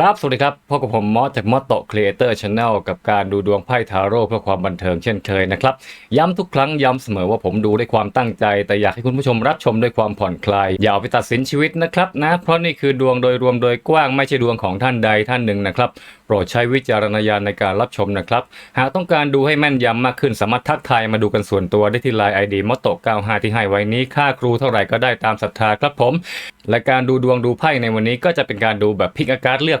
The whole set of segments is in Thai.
ครับ สวัสดีครับพบกับผมมอสจากมอสโตครีเอเตอร์ชาแนลกับการดูดวงไพ่ทาโร่เพื่อความบันเทิงเช่นเคยนะครับ ย้ำทุกครั้งย้ำเสมอว่าผมดูด้วยความตั้งใจ แต่อยากให้คุณผู้ชมรับชมด้วยความผ่อนคลาย อย่าเอาไปตัดสินชีวิตนะครับนะ เพราะนี่คือดวงโดยรวมโดยกว้างไม่ใช่ดวงของท่านใดท่านหนึ่งนะครับ โปรดใช้วิจารณญาณในการรับชมนะครับ หากต้องการดูให้แม่นยำมากขึ้นสามารถทักทายมาดูกันส่วนตัวได้ที่ไลน์ไอดีมอตโต95ที่ให้ไว้นี้ค่าครูเท่าไหร่ก็ได้ตามศรัทธาครับผม และการดูดวงดูไพ่ในวันนี้ก็จะเป็นการดูแบบพิกอาการเลือก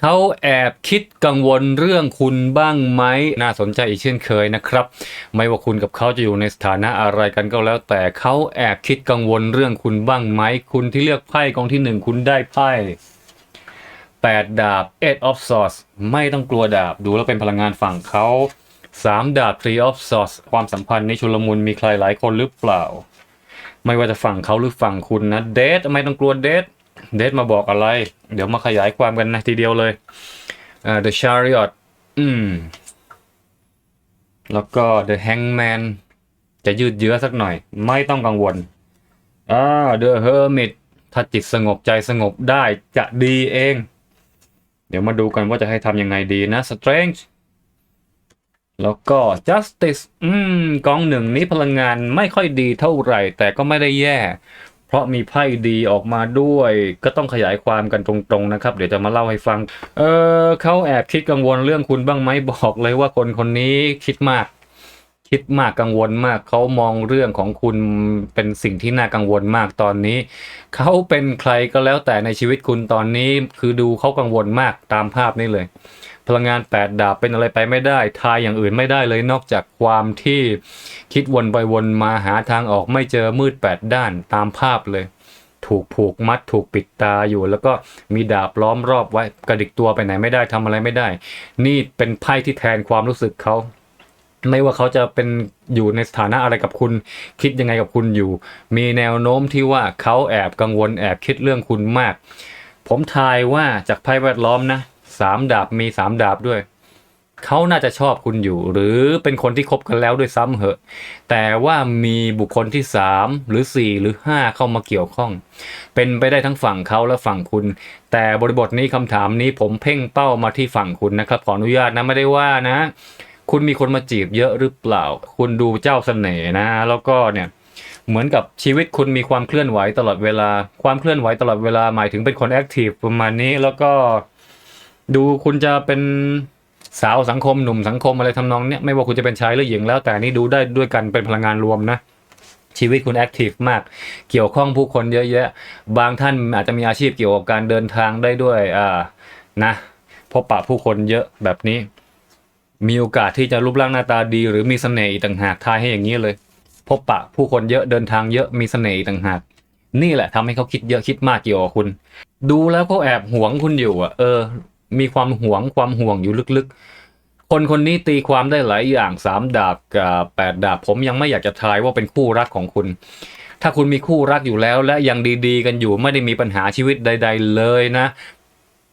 เขาแอบคิดกังวลเรื่องคุณบ้างไหมน่าสนใจอีกเช่นเคยนะครับ ไม่ว่าคุณกับเขาจะอยู่ในสถานะอะไรกันก็แล้ว แต่เขาแอบคิดกังวลเรื่องคุณบ้างไหม คุณที่เลือกไพ่กองที่หนึ่งคุณได้ไพ่แปดดาบ eight of swords ไม่ต้องกลัวดาบดูแล้วเป็นพลังงานฝั่งเขาสามดาบ three of swords ความสัมพันธ์ในชุลมุนมีใครหลายคนหรือเปล่า ไม่ว่าจะฝั่งเขาหรือฝั่งคุณนะเดทไม่ต้องกลัวเดท เดทมาบอกอะไร เดี๋ยวมาขยายความกันนะทีเดียวเลยอ่า The Chariot อืม แล้วก็ The Hangman จะยืดเยื้อสักหน่อย ไม่ต้องกังวลอ่า The Hermit ถ้าจิตสงบใจสงบได้จะดีเอง เดี๋ยวมาดูกันว่าจะให้ทำยังไงดีนะ Strange แล้วก็ justice อืมกองหนึ่งนี้พลังงานไม่ค่อยดีเท่าไหร่ แต่ก็ไม่ได้แย่ เพราะมีไพ่ดีออกมาด้วย ก็ต้องขยายความกันตรงๆนะครับ เดี๋ยวจะมาเล่าให้ฟัง เออเขาแอบคิดกังวลเรื่องคุณบ้างไหมบอกเลยว่าคนคนนี้คิดมาก คิดมากกังวลมากเขามองเรื่องของคุณเป็นสิ่งที่น่ากังวลมากตอนนี้เขาเป็นใครก็แล้วแต่ในชีวิตคุณตอนนี้ คือดูเขากังวลมากตามภาพนี้เลย พลังงานแปดดาบเป็นอะไรไปไม่ได้ ทายอย่างอื่นไม่ได้เลยนอกจากความที่คิดวนไปวนมาหาทางออกไม่เจอมืดแปดด้านตามภาพเลย ถูกผูกมัดถูกปิดตาอยู่ แล้วก็มีดาบล้อมรอบไว้กระดิกตัวไปไหนไม่ได้ทำอะไรไม่ได้ นี่เป็นไพ่ที่แทนความรู้สึกเขาไม่ว่าเขาจะเป็นอยู่ในสถานะอะไรกับคุณ คิดยังไงกับคุณอยู่ มีแนวโน้มที่ว่าเขาแอบกังวลแอบคิดเรื่องคุณมาก ผมทายว่าจากไพ่แวดล้อมนะ สามดาบมีสามดาบด้วย เขาน่าจะชอบคุณอยู่ หรือเป็นคนที่คบกันแล้วด้วยซ้ำเหอะ แต่ว่ามีบุคคลที่สามหรือสี่หรือห้าเข้ามาเกี่ยวข้อง เป็นไปได้ทั้งฝั่งเขาและฝั่งคุณ แต่บริบทนี้คำถามนี้ผมเพ่งเป้ามาที่ฝั่งคุณนะครับ ขออนุญาตนะไม่ได้ว่านะ คุณมีคนมาจีบเยอะหรือเปล่า คุณดูเจ้าเสน่ห์นะ แล้วก็เนี่ยเหมือนกับชีวิตคุณมีความเคลื่อนไหวตลอดเวลา ความเคลื่อนไหวตลอดเวลาหมายถึงเป็นคนแอคทีฟประมาณนี้แล้วก็ ดูคุณจะเป็นสาวสังคมหนุ่มสังคมอะไรทำนองเนี้ยไม่ว่าคุณจะเป็นชายหรือหญิงแล้ว แต่นี่ดูได้ด้วยกันเป็นพลังงานรวมนะชีวิตคุณแอคทีฟมาก เกี่ยวข้องผู้คนเยอะแยะ บางท่านอาจจะมีอาชีพเกี่ยวกับการเดินทางได้ด้วยอ่านะพบปะผู้คนเยอะแบบนี้ มีโอกาสที่จะรูปร่างหน้าตาดี หรือมีเสน่ห์ต่างหากทายให้อย่างนี้เลย พบปะผู้คนเยอะเดินทางเยอะมีเสน่ห์ต่างหาก นี่แหละทำให้เขาคิดเยอะคิดมากเกี่ยวกับคุณ ดูแล้วเขาแอบหวงคุณอยู่อะเออ มีความหวงความห่วงอยู่ลึกๆ คนคนนี้ตีความได้หลายอย่างสามดาบกับแปดดาบ ผมยังไม่อยากจะทายว่าเป็นคู่รักของคุณ ถ้าคุณมีคู่รักอยู่แล้ว และยังดีๆ กันอยู่ไม่ได้มีปัญหาชีวิตใด ๆ เลยนะ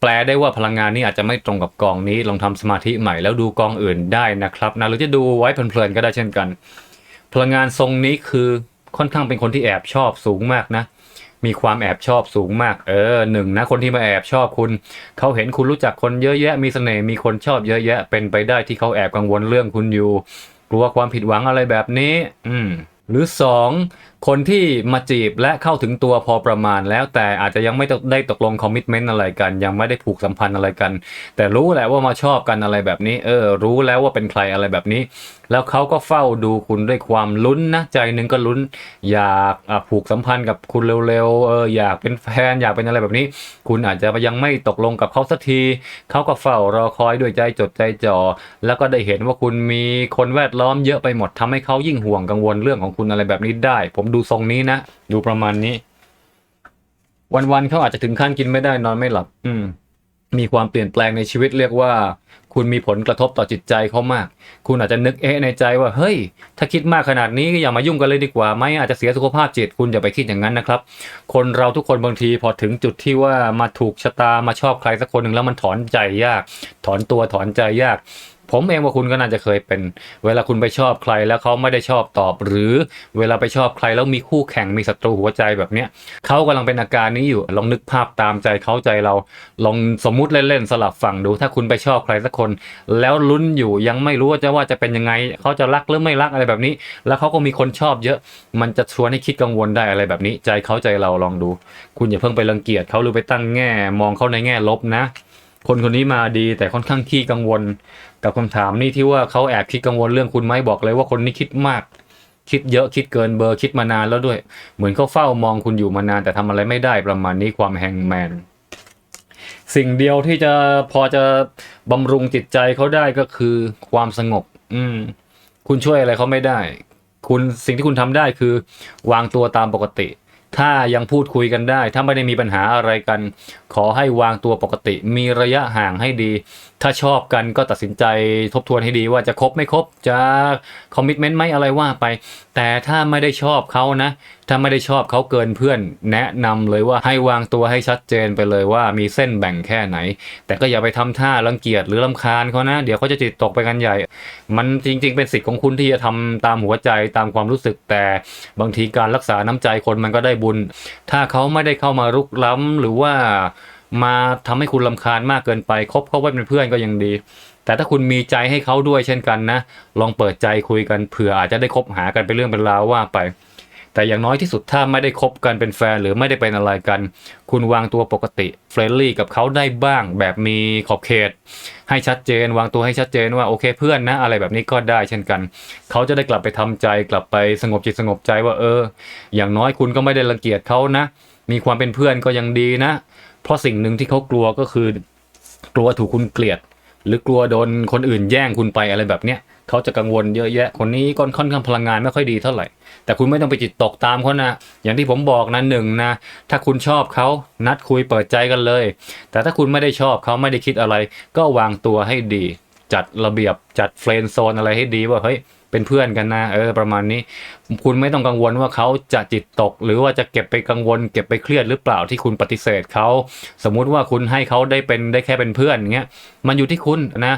แปลได้ว่าพลังงานนี้อาจจะไม่ตรงกับกองนี้ ลองทำสมาธิใหม่แล้วดูกองอื่นได้นะครับนะหรือจะดูไว้เพลินๆก็ได้เช่นกัน พลังงานทรงนี้คือค่อนข้างเป็นคนที่แอบชอบสูงมากนะ มีความแอบชอบสูงมาก เออหนึ่งนะคนที่มาแอบชอบคุณ เขาเห็นคุณรู้จักคนเยอะแยะ มีเสน่ห์มีคนชอบเยอะแยะ เป็นไปได้ที่เขาแอบกังวลเรื่องคุณอยู่ กลัวความผิดหวังอะไรแบบนี้ อืมหรือสอง คนที่มาจีบและเข้าถึงตัวพอประมาณแล้วแต่อาจจะยังไม่ได้ตกลงคอมมิชเมนต์อะไรกัน ยังไม่ได้ผูกสัมพันธ์อะไรกัน แต่รู้แหละว่ามาชอบกันอะไรแบบนี้ เออ รู้แล้วว่าเป็นใครอะไรแบบนี้ แล้วเขาก็เฝ้าดูคุณด้วยความลุ้นนะใจหนึ่งก็ลุ้น อยากผูกสัมพันธ์กับคุณเร็วๆเอออยากเป็นแฟนอยากเป็นอะไรแบบนี้ คุณอาจจะยังไม่ตกลงกับเขาสักทีเขาก็เฝ้ารอคอยด้วยใจจดใจจ่อแล้วก็ได้เห็นว่าคุณมีคนแวดล้อมเยอะไปหมดทำให้เขายิ่งห่วงกังวลเรื่องของคุณอะไรแบบนี้ได้ ผมดูทรงนี้นะ ดูประมาณนี้ วันๆเขาอาจจะถึงขั้นกินไม่ได้นอนไม่หลับ อืม มีความเปลี่ยนแปลงในชีวิตเรียกว่า คุณมีผลกระทบต่อจิตใจเขามาก คุณอาจจะนึกเอ๊ะในใจว่า เฮ้ย ถ้าคิดมากขนาดนี้ก็อย่ามายุ่งกันเลยดีกว่าไหมอาจจะเสียสุขภาพจิตคุณอย่าไปคิดอย่างนั้นนะครับ คนเราทุกคนบางทีพอถึงจุดที่ว่ามาถูกชะตามาชอบใครสักคนหนึ่งแล้วมันถอนใจยาก ถอนตัวถอนใจยาก ผมเองว่าคุณก็น่าจะเคยเป็น เวลาคุณไปชอบใครแล้วเขาไม่ได้ชอบตอบ หรือเวลาไปชอบใครแล้วมีคู่แข่งมีศัตรูหัวใจแบบเนี้ยเขากำลังเป็นอาการนี้อยู่ลองนึกภาพตามใจเขาใจเราลองสมมุติเล่นๆสลับฝั่งดู ถ้าคุณไปชอบใครสักคน แล้วลุ้นอยู่ยังไม่รู้ว่าจะว่าจะเป็นยังไงเขาจะรักหรือไม่รักอะไรแบบนี้ แล้วเขาก็มีคนชอบเยอะ มันจะชวนให้คิดกังวลได้อะไรแบบนี้ ใจเขาใจเราลองดู คุณอย่าเพิ่งไปรังเกียจเขาหรือไปตั้งแง่ มองเขาในแง่ลบนะ คนคนนี้มาดีแต่ค่อนข้างขี้กังวล กับคำถามนี่ที่ว่าเขาแอบคิดกังวลเรื่องคุณไหมบอกเลยว่าคนนี้คิดมาก คิดเยอะคิดเกินเบอร์คิดมานานแล้วด้วย เหมือนเขาเฝ้ามองคุณอยู่มานาน แต่ทำอะไรไม่ได้ประมาณนี้ความแฮงแมนสิ่งเดียวที่จะพอจะบำรุงจิตใจเขาได้ก็คือความสงบ อืม คุณช่วยอะไรเขาไม่ได้ คุณสิ่งที่คุณทำได้คือ วางตัวตามปกติ ถ้ายังพูดคุยกันได้ ถ้าไม่ได้มีปัญหาอะไรกัน ขอให้วางตัวปกติ มีระยะห่างให้ดี ถ้าชอบกันก็ตัดสินใจทบทวนให้ดีว่าจะคบไม่คบจะคอมมิชเมนต์ไหมอะไรว่าไป แต่ถ้าไม่ได้ชอบเขานะ ถ้าไม่ได้ชอบเขาเกินเพื่อน แนะนำเลยว่าให้วางตัวให้ชัดเจนไปเลยว่ามีเส้นแบ่งแค่ไหน แต่ก็อย่าไปทำท่ารังเกียจหรือลำคาญเขานะ เดี๋ยวเขาจะจิตตกไปกันใหญ่ มันจริง ๆ เป็นสิทธิ์ของคุณที่จะทำตามหัวใจตามความรู้สึกแต่บางทีการรักษาน้ำใจคนมันก็ได้บุญ ถ้าเขาไม่ได้เข้ามารุกล้ำหรือว่า มาทำให้คุณลำคาญมากเกินไปคบเขาไว้เป็นเพื่อนก็ยังดี แต่ถ้าคุณมีใจให้เขาด้วยเช่นกันนะ ลองเปิดใจคุยกันเผื่ออาจจะได้คบหากันเป็นเรื่องเป็นราวว่าไป แต่อย่างน้อยที่สุดถ้าไม่ได้คบกันเป็นแฟนหรือไม่ได้เป็นอะไรกัน คุณวางตัวปกติเฟรนลี่กับเขาได้บ้างแบบมีขอบเขต ให้ชัดเจน วางตัวให้ชัดเจนว่าโอเคเพื่อนนะ อะไรแบบนี้ก็ได้เช่นกัน เขาจะได้กลับไปทำใจกลับไปสงบจิตสงบใจว่าเออ อย่างน้อยคุณก็ไม่ได้รังเกียจเขานะ มีความเป็นเพื่อนก็ยังดีนะ เพราะสิ่งหนึ่งที่เขากลัวก็คือ กลัวถูกคุณเกลียด หรือกลัวโดนคนอื่นแย่งคุณไปอะไรแบบเนี้ยเขาจะกังวลเยอะแยะ คนนี้ก็ค่อนข้างพลังงานไม่ค่อยดีเท่าไหร่ แต่คุณไม่ต้องไปจิตตกตามเขานะ อย่างที่ผมบอกนะหนึ่งนะ ถ้าคุณชอบเขานัดคุยเปิดใจกันเลย แต่ถ้าคุณไม่ได้ชอบเขาไม่ได้คิดอะไร ก็วางตัวให้ดี จัดระเบียบจัดเฟรนด์โซนอะไรให้ดีว่าเฮ้ย เป็นเพื่อนกันนะเออประมาณนี้ คุณไม่ต้องกังวลว่าเขาจะจิตตก หรือว่าจะเก็บไปกังวล เก็บไปเครียดหรือเปล่าที่คุณปฏิเสธเขาสมมุติว่าคุณให้เขาได้เป็นได้แค่เป็นเพื่อนอย่างเงี้ยมันอยู่ที่คุณนะ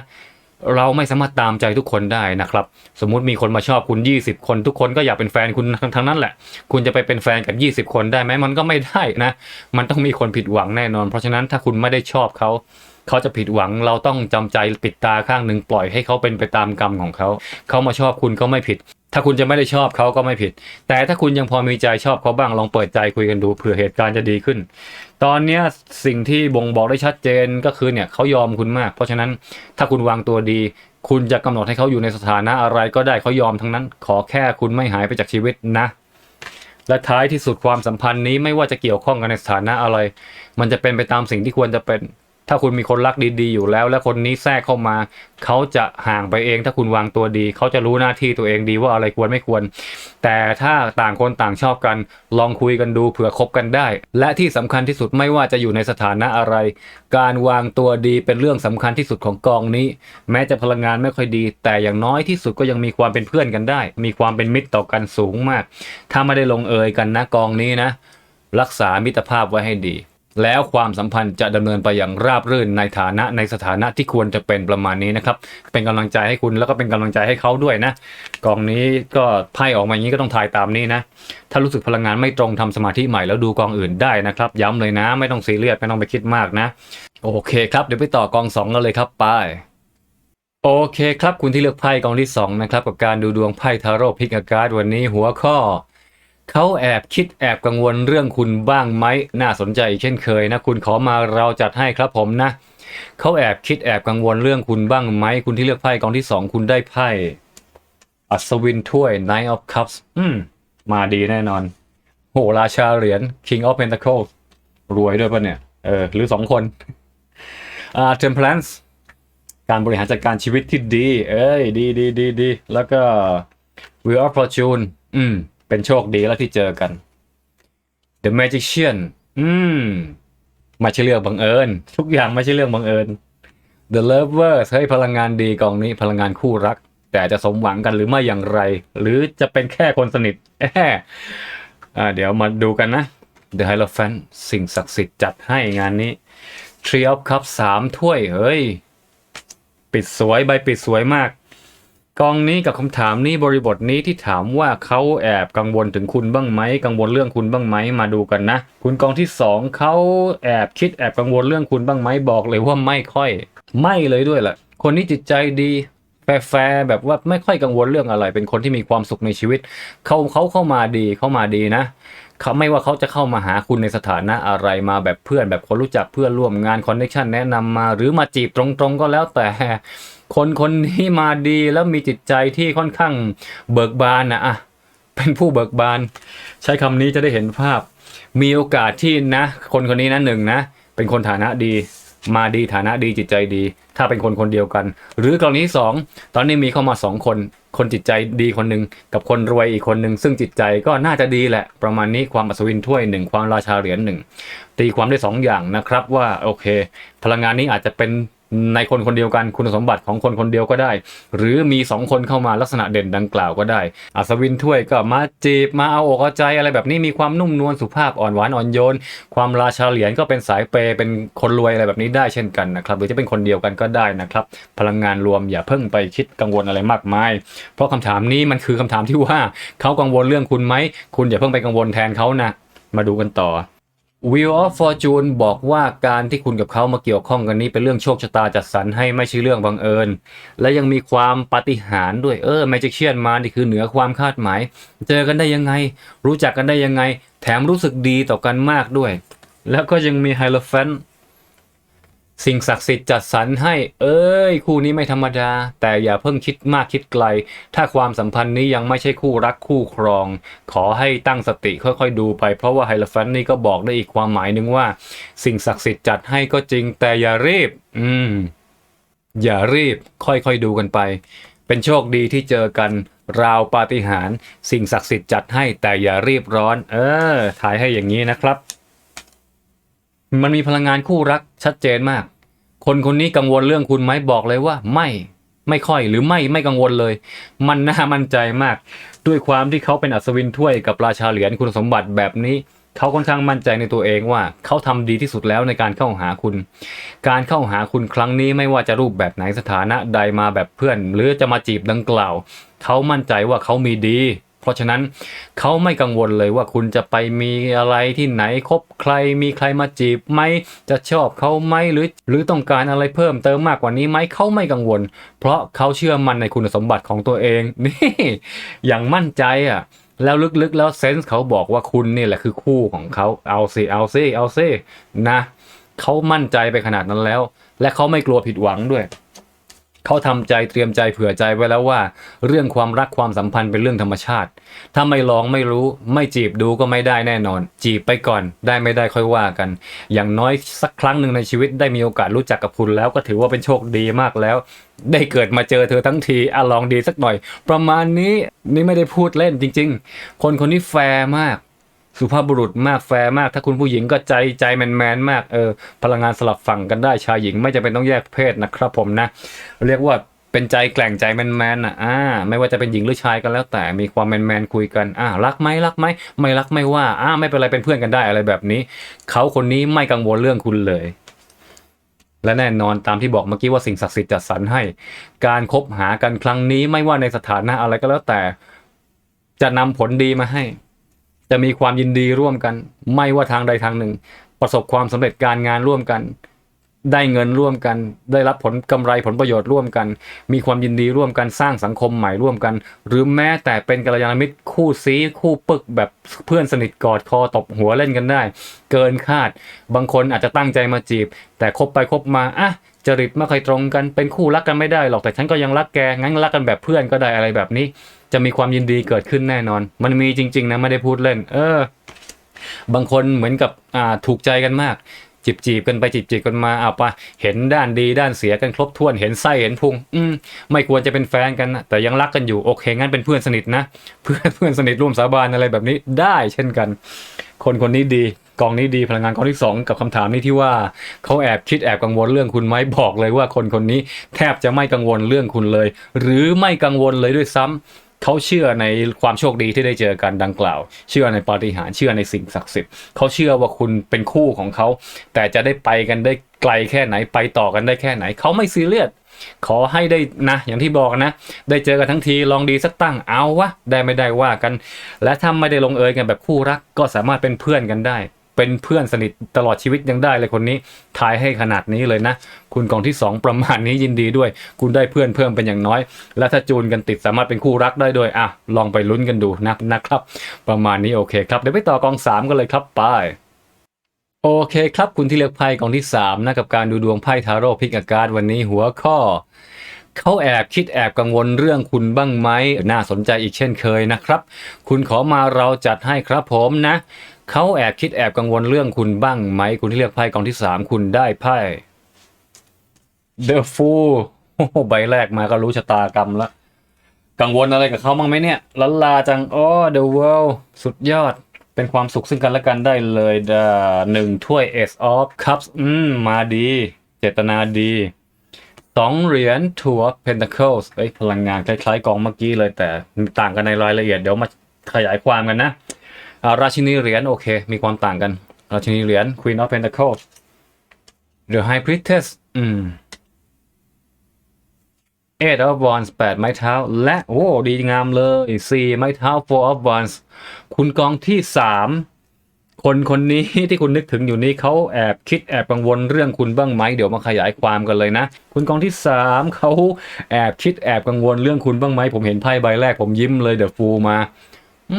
เราไม่สามารถตามใจทุกคนได้นะครับ สมมุติมีคนมาชอบคุณ 20 คนทุกคนก็อยากเป็นแฟนคุณทั้งทั้งนั้นแหละ คุณจะไปเป็นแฟนกับ 20 คนได้ไหมมันก็ไม่ได้นะ มันต้องมีคนผิดหวังแน่นอน เพราะฉะนั้นถ้าคุณไม่ได้ชอบเขา เขาจะผิดหวังเราต้องจำใจปิดตาข้างหนึ่งปล่อยให้เขาเป็นไปตามกรรมของเขา เขามาชอบคุณก็ไม่ผิด ถ้าคุณจะไม่ได้ชอบเขาก็ไม่ผิด แต่ถ้าคุณยังพอมีใจชอบเขาบ้างลองเปิดใจคุยกันดูเผื่อเหตุการณ์จะดีขึ้น ตอนนี้สิ่งที่บ่งบอกได้ชัดเจนก็คือเนี่ยเขายอมคุณมาก เพราะฉะนั้นถ้าคุณวางตัวดี คุณจะกำหนดให้เขาอยู่ในสถานะอะไรก็ได้เขายอมทั้งนั้น ขอแค่คุณไม่หายไปจากชีวิตนะและท้ายที่สุดความสัมพันธ์นี้ไม่ว่าจะเกี่ยวข้องกันในสถานะอะไร มันจะเป็นไปตามสิ่งที่ควรจะเป็น ถ้าคุณมีคนรักดีๆอยู่แล้ว และคนนี้แทรกเข้ามา เขาจะห่างไปเอง ถ้าคุณวางตัวดี เขาจะรู้หน้าที่ตัวเองดีว่าอะไรควรไม่ควร แต่ถ้าต่างคนต่างชอบกัน ลองคุยกันดูเผื่อคบกันได้ และที่สำคัญที่สุดไม่ว่าจะอยู่ในสถานะอะไร การวางตัวดีเป็นเรื่องสำคัญที่สุดของกองนี้ แม้จะพลังงานไม่ค่อยดี แต่อย่างน้อยที่สุดก็ยังมีความเป็นเพื่อนกันได้ มีความเป็นมิตรต่อกันสูงมาก ถ้าไม่ได้ลงเอยกันนะกองนี้นะ รักษามิตรภาพไว้ให้ดี แล้วความสัมพันธ์จะดำเนินไปอย่างราบรื่นในฐานะในสถานะที่ควรจะเป็นประมาณนี้นะครับ เป็นกำลังใจให้คุณแล้วก็เป็นกำลังใจให้เขาด้วยนะกองนี้ก็ไพ่ออกมาอย่างนี้ก็ต้องทายตามนี้นะ ถ้ารู้สึกพลังงานไม่ตรงทำสมาธิใหม่แล้วดูกองอื่นได้นะครับ ย้ำเลยนะ ไม่ต้องซีเรียสไม่ต้องไปคิดมากนะ โอเคครับเดี๋ยวไปต่อกองสองกันเลยครับไปโอเคครับคุณที่เลือกไพ่กองที่สองนะครับกับการดูดวงไพ่ทาโร่พิกอาการดวันนี้หัวข้อ เขาแอบคิดแอบกังวลเรื่องคุณบ้างไหมน่าสนใจเช่นเคยนะคุณขอมาเราจัดให้ครับผมนะเขาแอบคิดแอบกังวลเรื่องคุณบ้างไหมคุณที่เลือกไพ่กองที่สองคุณได้ไพ่อัศวินถ้วย Knight of Cups อืม มาดีแน่นอน โหราชาเหรียญ King of Pentacles รวยด้วยปะเนี่ย เออ หรือสองคนอ่า Temperance การบริหารจัดการชีวิตที่ดี เอ้ย ดีดีดีดีแล้วก็ Wheel of Fortune อืม เป็นโชคดีแล้วที่เจอกัน The Magician อืมไม่ใช่เรื่องบังเอิญ ทุกอย่างไม่ใช่เรื่องบังเอิญ The Lovers เฮ้ยพลังงานดีกองนี้พลังงานคู่รัก แต่จะสมหวังกันหรือไม่อย่างไร หรือจะเป็นแค่คนสนิทแอะอ่าเดี๋ยวมาดูกันนะ The Hierophant สิ่งศักดิ์สิทธิ์จัดให้งานนี้ Tree of Cups สามถ้วยเฮ้ย ปิดสวยใบปิดสวยมาก กองนี้กับคำถามนี้บริบทนี้ที่ถามว่าเขาแอบกังวลถึงคุณบ้างไหมกังวลเรื่องคุณบ้างไหมมาดูกันนะ คุณกองที่สองเขาแอบคิดแอบกังวลเรื่องคุณบ้างไหมบอกเลยว่าไม่ค่อย ไม่เลยด้วยแหละคนนี้จิตใจดีแฟร์แบบว่าไม่ค่อยกังวลเรื่องอะไร เป็นคนที่มีความสุขในชีวิตเขาเขาเข้ามาดีเข้ามาดีนะเขาไม่ว่าเขาจะเข้ามาหาคุณในสถานะอะไรมาแบบเพื่อนแบบคนรู้จักเพื่อนร่วมงานคอนเนคชันแนะนำมา หรือมาจีบตรงๆก็แล้วแต่ คนคนนี้มาดีแล้วมีจิตใจที่ค่อนข้างเบิกบานนะอะเป็นผู้เบิกบาน ใช้คำนี้จะได้เห็นภาพ มีโอกาสที่นะ คนคนนี้นะหนึ่งนะ เป็นคนฐานะดี มาดีฐานะดีจิตใจดี ถ้าเป็นคนคนเดียวกัน หรือกรณีสองตอนนี้มีเข้ามาสองคน คนจิตใจดีคนหนึ่งกับคนรวยอีกคนหนึ่งซึ่งจิตใจก็น่าจะดีแหละ ประมาณนี้ความอัศวินถ้วยหนึ่งความราชาเหรียญหนึ่งตีความได้สองอย่างนะครับว่าโอเค พลังงานนี้อาจจะเป็น ในคนคนเดียวกันคุณสมบัติของคนคนเดียวก็ได้ หรือมีสองคนเข้ามาลักษณะเด่นดังกล่าวก็ได้ อัศวินถ้วยก็มาจีบมาเอาอกเอาใจอะไรแบบนี้มีความนุ่มนวลสุภาพอ่อนหวานอ่อนโยน ความราชาเหรียญก็เป็นสายเปย์เป็นคนรวยอะไรแบบนี้ได้เช่นกันนะครับหรือจะเป็นคนเดียวกันก็ได้นะครับ พลังงานรวมอย่าเพิ่งไปคิดกังวลอะไรมากมาย เพราะคำถามนี้มันคือคำถามที่ว่าเขากังวลเรื่องคุณไหมคุณอย่าเพิ่งไปกังวลแทนเขานะมาดูกันต่อ วิวออฟฟอร์จูนบอกว่าการที่คุณกับเขามาเกี่ยวข้องกันนี้เป็นเรื่องโชคชะตาจัดสรรให้ไม่ใช่เรื่องบังเอิญ และยังมีความปาฏิหาริย์ด้วยเออแมจิเชียนมานี่คือเหนือความคาดหมาย เจอกันได้ยังไง รู้จักกันได้ยังไง แถมรู้สึกดีต่อกันมากด้วย แล้วก็ยังมีไฮโลแฟน สิ่งศักดิ์สิทธิ์จัดสรรให้ เอ้ย คู่นี้ไม่ธรรมดา แต่อย่าเพิ่งคิดมากคิดไกล ถ้าความสัมพันธ์นี้ยังไม่ใช่คู่รักคู่ครอง ขอให้ตั้งสติค่อยๆดูไป เพราะว่าไฮลฟันนี่ก็บอกได้อีกความหมายหนึ่งว่า สิ่งศักดิ์สิทธิ์จัดให้ก็จริง แต่อย่ารีบ อืม อย่ารีบ ค่อยๆดูกันไป เป็นโชคดีที่เจอกัน ราวปาฏิหาริย์สิ่งศักดิ์สิทธิ์จัดให้แต่อย่ารีบร้อน เออถ่ายให้อย่างนี้นะครับ มันมีพลังงานคู่รักชัดเจนมาก คนคนนี้กังวลเรื่องคุณไหมบอกเลยว่า ไม่ไม่ค่อยหรือไม่ไม่กังวลเลย มันน่ามั่นใจมาก ด้วยความที่เขาเป็นอัศวินถ้วยกับราชาเหรียญคุณสมบัติแบบนี้ เขาค่อนข้างมั่นใจในตัวเองว่า เขาทำดีที่สุดแล้วในการเข้าหาคุณ การเข้าหาคุณครั้งนี้ไม่ว่าจะรูปแบบไหนสถานะใดมาแบบเพื่อน หรือจะมาจีบดังกล่าว เขามั่นใจว่าเขามีดี เพราะฉะนั้นเขาไม่กังวลเลยว่าคุณจะไปมีอะไรที่ไหนคบใครมีใครมาจีบไหมจะชอบเขาไหมหรือหรือต้องการอะไรเพิ่มเติมมากกว่านี้ไหมเขาไม่กังวล เพราะเขาเชื่อมั่นในคุณสมบัติของตัวเองนี่อย่างมั่นใจอะแล้วลึกๆแล้วเซนส์เขาบอกว่าคุณนี่แหละคือคู่ของเขาเอาสิเอาสิเอาสินะเขามั่นใจไปขนาดนั้นแล้ว และเขาไม่กลัวผิดหวังด้วย เขาทำใจเตรียมใจเผื่อใจไว้แล้วว่า เรื่องความรักความสัมพันธ์เป็นเรื่องธรรมชาติ ถ้าไม่ลองไม่รู้ไม่จีบดูก็ไม่ได้แน่นอน จีบไปก่อนได้ไม่ได้ค่อยว่ากัน อย่างน้อยสักครั้งหนึ่งในชีวิตได้มีโอกาสรู้จักกับคุณแล้วก็ถือว่าเป็นโชคดีมากแล้ว ได้เกิดมาเจอเธอทั้งทีอะลองดีสักหน่อย ประมาณนี้นี่ไม่ได้พูดเล่นจริง ๆ คนคนนี้แฟร์มาก สุภาพบุรุษมากแฟร์มาก ถ้าคุณผู้หญิงก็ใจใจแมนแมนมากเออพลังงานสลับฝั่งกันได้ชายหญิงไม่จำเป็นต้องแยกเพศนะครับผมนะ เรียกว่าเป็นใจแกล่งใจแมนแมนอะอ่าไม่ว่าจะเป็นหญิงหรือชายกันแล้วแต่มีความแมนแมนคุยกันอ่ารักไหมรักไหมไม่รักไม่ว่าอ่าไม่เป็นไรเป็นเพื่อนกันได้อะไรแบบนี้ เขาคนนี้ไม่กังวลเรื่องคุณเลยและแน่นอนตามที่บอกเมื่อกี้ว่าสิ่งศักดิ์สิทธิ์จัดสรรให้ การคบหากันครั้งนี้ไม่ว่าในสถานะอะไรก็แล้วแต่ จะนำผลดีมาให้ จะมีความยินดีร่วมกัน ไม่ว่าทางใดทางหนึ่ง ประสบความสำเร็จการงานร่วมกัน ได้เงินร่วมกัน ได้รับผลกำไรผลประโยชน์ร่วมกัน มีความยินดีร่วมกันสร้างสังคมใหม่ร่วมกัน หรือแม้แต่เป็นกัลยาณมิตรคู่ซีคู่ปึกแบบเพื่อนสนิทกอดคอตบหัวเล่นกันได้ เกินคาด บางคนอาจจะตั้งใจมาจีบ แต่คบไปคบมาอะจริตไม่ค่อยตรงกันเป็นคู่รักกันไม่ได้หรอกแต่ฉันก็ยังรักแกงั้นรักกันแบบเพื่อนก็ได้อะไรแบบนี้ จะมีความยินดีเกิดขึ้นแน่นอน มันมีจริง ๆ นะไม่ได้พูดเล่น เออ บางคนเหมือนกับอ่าถูกใจกันมาก จีบจีบกันไปจีบจีบกันมาเอาปะเห็นด้านดีด้านเสียกันครบถ้วนเห็นไส้เห็นพุง อืมไม่ควรจะเป็นแฟนกันนะแต่ยังรักกันอยู่โอเคงั้นเป็นเพื่อนสนิทนะเพื่อนเพื่อนสนิทร่วมสาบานอะไรแบบนี้ได้เช่นกัน คนคนนี้ดีกองนี้ดีพลังงานกองที่สองกับคำถามนี้ที่ว่าเขาแอบคิดแอบกังวลเรื่องคุณไหมบอกเลยว่าคนคนนี้แทบจะไม่กังวลเรื่องคุณเลย หรือไม่กังวลเลยด้วยซ้ำ เขาเชื่อในความโชคดีที่ได้เจอกันดังกล่าว เชื่อในปาฏิหาริย์เชื่อในสิ่งศักดิ์สิทธิ์เขาเชื่อว่าคุณเป็นคู่ของเขา แต่จะได้ไปกันได้ไกลแค่ไหนไปต่อกันได้แค่ไหน เขาไม่ซีเรียสขอให้ได้นะอย่างที่บอกนะ ได้เจอกันทั้งทีลองดีสักตั้งเอาวะได้ไม่ได้ว่ากัน และถ้าไม่ได้ลงเอยกันแบบคู่รักก็สามารถเป็นเพื่อนกันได้ เป็นเพื่อนสนิทตลอดชีวิตยังได้เลยคนนี้ทายให้ขนาดนี้เลยนะ คุณกองที่ 2 ประมาณนี้ยินดีด้วย คุณได้เพื่อนเพิ่มเป็นอย่างน้อย และถ้าจูนกันติดสามารถเป็นคู่รักได้ด้วยอะลองไปลุ้นกันดูนะนะครับ ประมาณนี้โอเคครับเดี๋ยวไปต่อกองสามกันเลยครับไปโอเคครับคุณที่เลือกไพ่กองที่3นะกับการดูดวงไพ่ทาโร่พิกอาการวันนี้หัวข้อ เขาแอบคิดแอบกังวลเรื่องคุณบ้างไหมน่าสนใจอีกเช่นเคยนะครับ คุณขอมาเราจัดให้ครับผมนะเขาแอบคิดแอบกังวลเรื่องคุณบ้างไหม คุณที่เลือกไพ่กองที่ 3 คุณได้ไพ่ The Fool ใบแรกมาก็รู้ชะตากรรมละกังวลอะไรกับเขาบ้างไหมเนี่ยลันลาจังอ๋อ The World สุดยอดเป็นความสุขซึ่งกันและกันได้เลยดาหนึ่งถ้วย Ace of Cups อืม มาดี เจตนาดี สองเหรียญ Two of Pentacles เอ้ยพลังงานคล้ายๆกองเมื่อกี้เลยแต่ต่างกันในรายละเอียดเดี๋ยวมาขยายความกันนะราชินีเหรียญโอเค มีความต่างกัน ราชินีเหรียญ Queen of Pentacles The High Priestess อืม Eight of Wands แปดไม้เท้า และ โอ้ ดีงามเลยสี่ไม้เท้า Four of Wands คุณกองที่สาม คนคนนี้ที่คุณนึกถึงอยู่นี้เขาแอบคิดแอบกังวลเรื่องคุณบ้างไหมเดี๋ยวมาขยายความกันเลยนะ คุณกองที่สามเขาแอบคิดแอบกังวลเรื่องคุณบ้างไหมผมเห็นไพ่ใบแรกผมยิ้มเลยเดอะฟูมา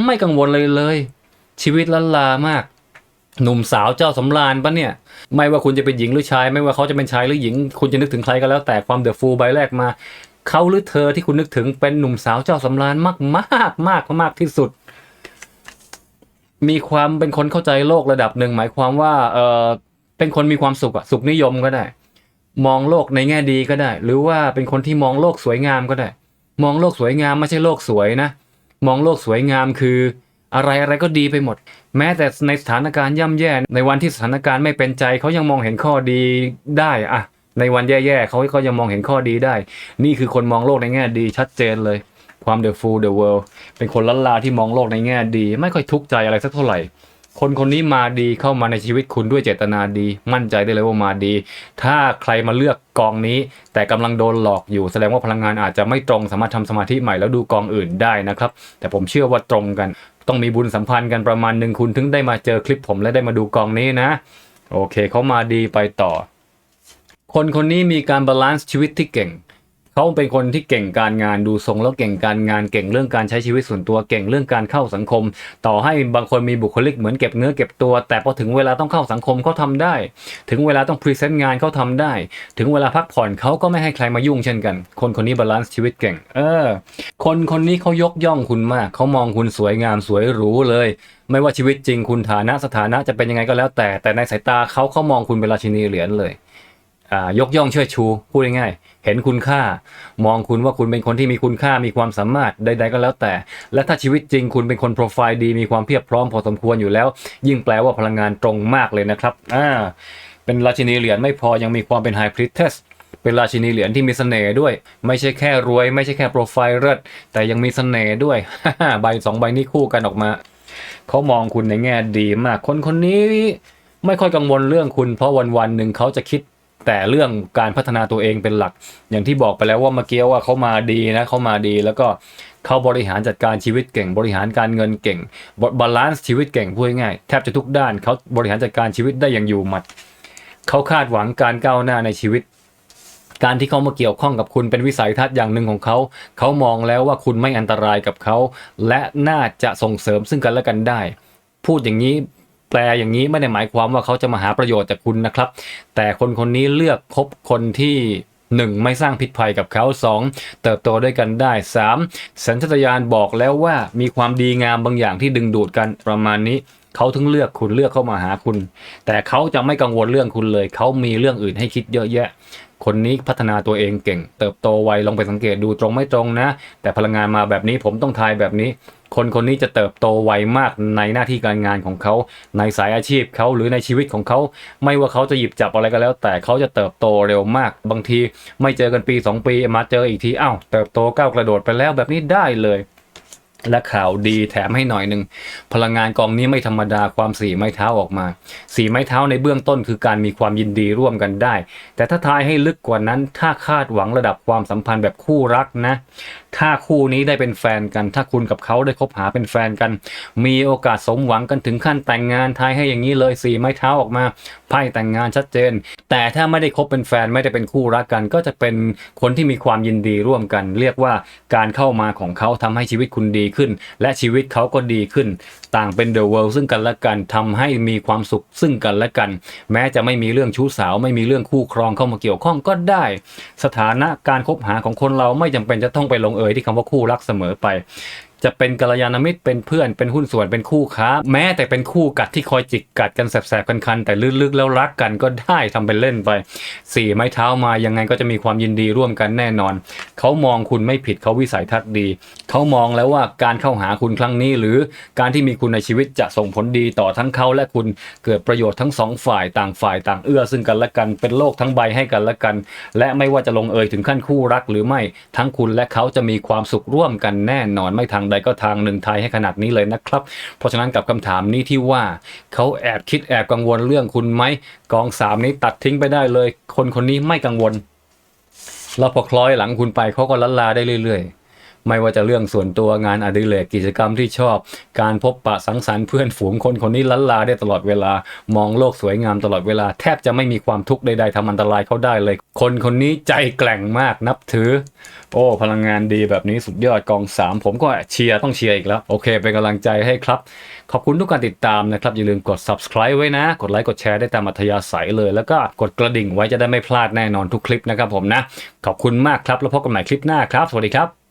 ไม่กังวลเลยเลย ชีวิตล้านลามากหนุ่มสาวเจ้าสำราญปะเนี่ย ไม่ว่าคุณจะเป็นหญิงหรือชาย ไม่ว่าเขาจะเป็นชายหรือหญิง คุณจะนึกถึงใครก็แล้วแต่ความเดอะฟูใบแรกมาเขาหรือเธอที่คุณนึกถึงเป็นหนุ่มสาวเจ้าสำราญมากมากมากมากที่สุด มีความเป็นคนเข้าใจโลกระดับหนึ่งหมายความว่าเออเป็นคนมีความสุขอะสุขนิยมก็ได้ มองโลกในแง่ดีก็ได้ หรือว่าเป็นคนที่มองโลกสวยงามก็ได้ มองโลกสวยงามไม่ใช่โลกสวยนะ มองโลกสวยงามคือ อะไรอะไรก็ดีไปหมด แม้แต่ในสถานการณ์ย่ำแย่ในวันที่สถานการณ์ไม่เป็นใจเขายังมองเห็นข้อดีได้อะในวันแย่ๆเขาก็ยังมองเห็นข้อดีได้ นี่คือคนมองโลกในแง่ดีชัดเจนเลย ความ the fool the world เป็นคนล้านลาที่มองโลกในแง่ดี ไม่ค่อยทุกข์ใจอะไรสักเท่าไหร่ คนคนนี้มาดีเข้ามาในชีวิตคุณด้วยเจตนาดี มั่นใจได้เลยว่ามาดี ถ้าใครมาเลือกกองนี้ แต่กำลังโดนหลอกอยู่ แสดงว่าพลังงานอาจจะไม่ตรงสามารถทำสมาธิใหม่แล้วดูกองอื่นได้นะครับ แต่ผมเชื่อว่าตรงกัน ต้องมีบุญสัมพันธ์กันประมาณหนึ่งคุณถึงได้มาเจอคลิปผมและได้มาดูกองนี้นะ โอเคเขามาดีไปต่อ คนคนนี้มีการบาลานซ์ชีวิตที่เก่ง เขาเป็นคนที่เก่งการงานดูทรงแล้วเก่งการงานเก่งเรื่องการใช้ชีวิตส่วนตัวเก่งเรื่องการเข้าสังคม ต่อให้บางคนมีบุคลิกเหมือนเก็บเนื้อเก็บตัว แต่พอถึงเวลาต้องเข้าสังคมเขาทำได้ ถึงเวลาต้องพรีเซนต์งานเขาทำได้ ถึงเวลาพักผ่อนเขาก็ไม่ให้ใครมายุ่งเช่นกัน คนคนนี้บาลานซ์ชีวิตเก่ง เออ คนคนนี้เขายกย่องคุณมากเขามองคุณสวยงามสวยหรูเลยไม่ว่าชีวิตจริงคุณฐานะสถานะจะเป็นยังไงก็แล้วแต่แต่ในสายตาเขาเขามองคุณเป็นราชินีเหรียญเลย ยกย่องเชิดชูพูดง่ายๆเห็นคุณค่า มองคุณว่าคุณเป็นคนที่มีคุณค่ามีความสามารถใด ๆ ก็แล้วแต่ และถ้าชีวิตจริงคุณเป็นคนโปรไฟล์ดีมีความเพียบพร้อมพอสมควรอยู่แล้ว ยิ่งแปลว่าพลังงานตรงมากเลยนะครับอ่าเป็นราชินีเหรียญไม่พอยังมีความเป็นไฮพริเทสเป็นราชินีเหรียญที่มีเสน่ห์ด้วย ไม่ใช่แค่รวย ไม่ใช่แค่โปรไฟล์เลิศแต่ยังมีเสน่ห์ด้วยใบสองใบนี้คู่กันออกมาเขามองคุณในแง่ดีมาก คนคนนี้ไม่ค่อยกังวลเรื่องคุณ เพราะวันวันๆหนึ่งเขาจะคิด แต่เรื่องการพัฒนาตัวเองเป็นหลัก อย่างที่บอกไปแล้วว่าเมื่อกี้ว่าเขามาดีนะเขามาดี แล้วก็เขาบริหารจัดการชีวิตเก่ง บริหารการเงินเก่งบาลานซ์ชีวิตเก่งพูดง่ายๆแทบจะทุกด้านเขาบริหารจัดการชีวิตได้อย่างอยู่หมัดเขาคาดหวังการก้าวหน้าในชีวิต การที่เขามาเกี่ยวข้องกับคุณเป็นวิสัยทัศน์อย่างหนึ่งของเขาเขามองแล้วว่าคุณไม่อันตรายกับเขาและน่าจะส่งเสริมซึ่งกันและกันได้ พูดอย่างนี้ แปลอย่างนี้ไม่ได้หมายความว่าเขาจะมาหาประโยชน์จากคุณนะครับ แต่คนคนนี้เลือกคบคนที่หนึ่งไม่สร้างพิษภัยกับเขาสองเติบโตด้วยกันได้สามสัญชาตญาณบอกแล้วว่ามีความดีงามบางอย่างที่ดึงดูดกันประมาณนี้ เขาถึงเลือกคุณเลือกเข้ามาหาคุณ แต่เขาจะไม่กังวลเรื่องคุณเลย เขามีเรื่องอื่นให้คิดเยอะแยะ คนนี้พัฒนาตัวเองเก่ง เติบโตไวลองไปสังเกตดูตรงไม่ตรงนะ แต่พลังงานมาแบบนี้ผมต้องทายแบบนี้ คนคนนี้จะเติบโตไวมากในหน้าที่การงานของเขา ในสายอาชีพเขาหรือในชีวิตของเขา ไม่ว่าเขาจะหยิบจับอะไรก็แล้ว แต่เขาจะเติบโตเร็วมาก บางทีไม่เจอกันปี 2 ปีมาเจออีกทีอ้าวเติบโตก้าวกระโดดไปแล้วแบบนี้ได้เลย และข่าวดีแถมให้หน่อยหนึ่งพลังงานกองนี้ไม่ธรรมดาความสีไม้เท้าออกมา สีไม้เท้าในเบื้องต้นคือการมีความยินดีร่วมกันได้ แต่ถ้าทายให้ลึกกว่านั้นถ้าคาดหวังระดับความสัมพันธ์แบบคู่รักนะ ถ้าคู่นี้ได้เป็นแฟนกัน ถ้าคุณกับเขาได้คบหาเป็นแฟนกัน มีโอกาสสมหวังกันถึงขั้นแต่งงานทายให้อย่างนี้เลยสี่ไม้เท้าออกมาไพ่แต่งงานชัดเจน แต่ถ้าไม่ได้คบเป็นแฟนไม่ได้เป็นคู่รักกัน ก็จะเป็นคนที่มีความยินดีร่วมกัน เรียกว่าการเข้ามาของเขาทำให้ชีวิตคุณดีขึ้น และชีวิตเขาก็ดีขึ้น ต่างเป็นเดอะเวิลด์ซึ่งกันและกันทำให้มีความสุขซึ่งกันและกัน แม้จะไม่มีเรื่องชู้สาว ไม่มีเรื่องคู่ครองเข้ามาเกี่ยวข้องก็ได้ สถานะการคบหาของคนเราไม่จำเป็นจะต้องไปลงเอยที่คำว่าคู่รักเสมอไป จะเป็นกัลยาณมิตรเป็นเพื่อนเป็นหุ้นส่วนเป็นคู่ค้า แม้แต่เป็นคู่กัดที่คอยจิกกัดกันแสบๆคันๆแต่ลึกๆแล้วรักกันก็ได้ทำเป็นเล่นไปสี่ไม้เท้ามายังไงก็จะมีความยินดีร่วมกันแน่นอน เขามองคุณไม่ผิดเขาวิสัยทัศน์ดี เขามองแล้วว่าการเข้าหาคุณครั้งนี้ หรือการที่มีคุณในชีวิตจะส่งผลดีต่อทั้งเขาและคุณเกิดประโยชน์ทั้งสองฝ่ายต่างฝ่ายต่างเอื้อซึ่งกันและกันเป็นโลกทั้งใบให้กันและกัน และไม่ว่าจะลงเอยถึงขั้นคู่รักหรือไม่ทั้งคุณและเขาจะมีความสุขร่วมกันแน่นอนไม่ทางใดก็ทางหนึ่งไทยให้ขนาดนี้เลยนะครับ เพราะฉะนั้นกับคำถามนี้ที่ว่าเขาแอบคิดแอบกังวลเรื่องคุณไหมกองสามนี้ตัดทิ้งไปได้เลย คนคนนี้ไม่กังวลเราพอคล้อยหลังคุณไปเขาก็ลันลาได้เรื่อย ๆ ไม่ว่าจะเรื่องส่วนตัวงานอดิเรกกิจกรรมที่ชอบ การพบปะสังสรรค์เพื่อนฝูงคนคนนี้ลันลาได้ตลอดเวลามองโลกสวยงามตลอดเวลา แทบจะไม่มีความทุกข์ใดๆทำอันตรายเขาได้เลย คนคนนี้ใจแกร่งมากนับถือ โอ้ พลังงานดีแบบนี้สุดยอดกอง 3 ผมก็เชียร์ต้องเชียร์อีกแล้ว โอเคเป็นกำลังใจให้ครับ ขอบคุณทุกการติดตามนะครับ อย่าลืมกด subscribe ไว้นะ กดไลค์กดแชร์ได้ตามอัธยาศัยเลย แล้วก็กดกระดิ่งไว้จะได้ไม่พลาดแน่นอนทุกคลิปนะครับผมนะ ขอบคุณมากครับแล้วพบกันใหม่คลิปหน้าครับ สวัสดีครับ